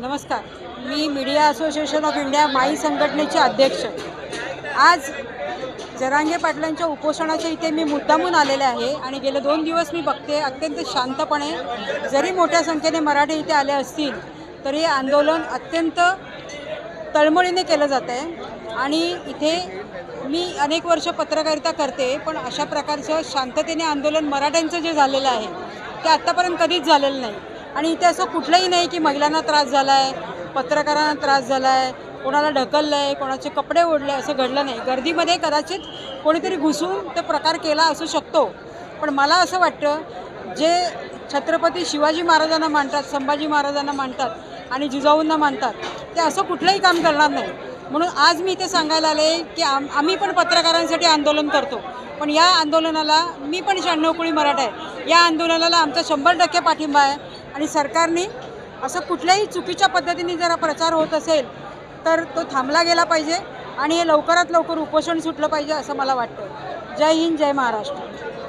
नमस्कार. मी media association of India MAI संघटनेचे अध्यक्ष. आज जरांगे पाटलांच्या उपोषणाच्या इथे मी मुद्दामून आलेले आहे आणि गेले दोन दिवस मी बघते अत्यंत शांतपणे जरी मोठ्या संख्येने मराठी इथे आले असतील तरी हे आंदोलन अत्यंत तळमळीने केलं जातं आहे. आणि इथे मी अनेक वर्ष पत्रकारिता करते पण अशा प्रकारचं शांततेने आंदोलन मराठ्यांचं जे झालेलं आहे ते आत्तापर्यंत कधीच झालेलं नाही. आणि इथे असं कुठलंही नाही की महिलांना त्रास झाला आहे पत्रकारांना त्रास झाला आहे कोणाला ढकललं आहे कोणाचे कपडे ओढले असं घडलं नाही. गर्दीमध्ये कदाचित कोणीतरी घुसून तो प्रकार केला असू शकतो. पण मला असं वाटतं जे छत्रपती शिवाजी महाराजांना मानतात संभाजी महाराजांना मानतात आणि जिजाऊंना मानतात ते असं कुठलंही काम करणार नाही. म्हणून आज मी इथे सांगायला आले की आम आम्ही पण पत्रकारांसाठी आंदोलन करतो. पण या आंदोलनाला मी पण शहाण्णव कोळी मराठा आहे. या आंदोलनाला आमचा शंभर टक्के पाठिंबा आहे. आणि सरकारने असं कुठल्याही चुकीच्या पद्धतीने जरा प्रचार होत असेल तर तो थांबला गेला पाहिजे आणि हे लवकरात लवकर उपोषण सुटलं पाहिजे असं मला वाटतं जय हिंद जय महाराष्ट्र.